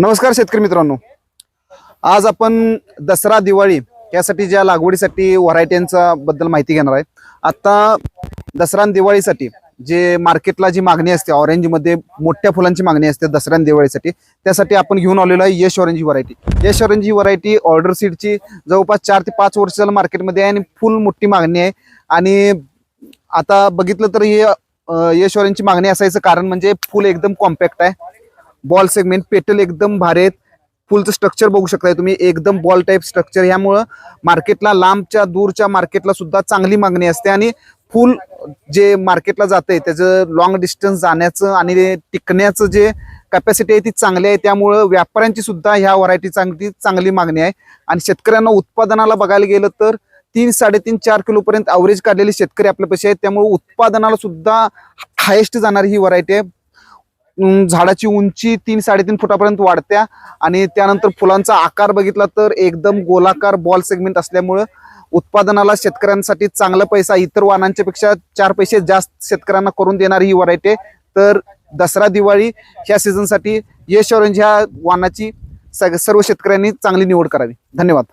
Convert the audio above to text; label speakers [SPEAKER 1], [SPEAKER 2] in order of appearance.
[SPEAKER 1] नमस्कार शेतकरी मित्रांनो. आज आपण दसरा दिवाळी यासाठी ज्या लागवडीसाठी व्हरायट्यांचा बद्दल माहिती घेणार आहे. आता दसरा दिवाळीसाठी जे मार्केटला जी मागणी असते ऑरेंजमध्ये मोठ्या फुलांची मागणी असते दसऱ्या दिवाळीसाठी त्यासाठी आपण घेऊन आलेलो आहे Yash orange variety Yash orange ही व्हरायटी ऑर्डर सीडची जवळपास चार ते पाच वर्ष झालं मार्केटमध्ये आहे आणि फुल मोठी मागणी आहे. आणि आता बघितलं तर हे यश ऑरेंजची मागणी असायचं कारण म्हणजे फुल एकदम कॉम्पॅक्ट आहे. बॉल सेगमेंट पेटल एकदम भारी आहेत. फुलचं स्ट्रक्चर बघू शकताय तुम्ही. एकदम बॉल टाईप स्ट्रक्चर ह्यामुळं मार्केटला लांबच्या दूरच्या मार्केटला सुद्धा चांगली मागणी असते आणि फुल जे मार्केटला जाते त्याचं लॉंग डिस्टन्स जाण्याचं आणि टिकण्याचं जे कॅपॅसिटी आहे ती चांगली आहे. त्यामुळं व्यापाऱ्यांची सुद्धा ह्या व्हरायटी चांगली चांगली मागणी आहे. आणि शेतकऱ्यांना उत्पादनाला बघायला गेलं तर तीन साडेतीन चार किलोपर्यंत अवरेज काढलेले शेतकरी आपल्यापाशी आहेत. त्यामुळे उत्पादनाला सुद्धा हायेस्ट जाणारी ही व्हरायटी आहे. झाडाची उंची तीन साडेतीन फुटापर्यंत वाढत्या आणि त्यानंतर फुलांचा आकार बघितला तर एकदम गोलाकार बॉल सेगमेंट असल्यामुळं उत्पादनाला शेतकऱ्यांसाठी चांगला पैसा इतर वाहनांच्या पेक्षा चार पैसे जास्त शेतकऱ्यांना करून देणारी ही व्हरायटी आहे. तर दसरा दिवाळी ह्या सीझनसाठी यश ऑरेंज ह्या वाहनाची सग- सर्व शेतकऱ्यांनी चांगली निवड करावी. धन्यवाद.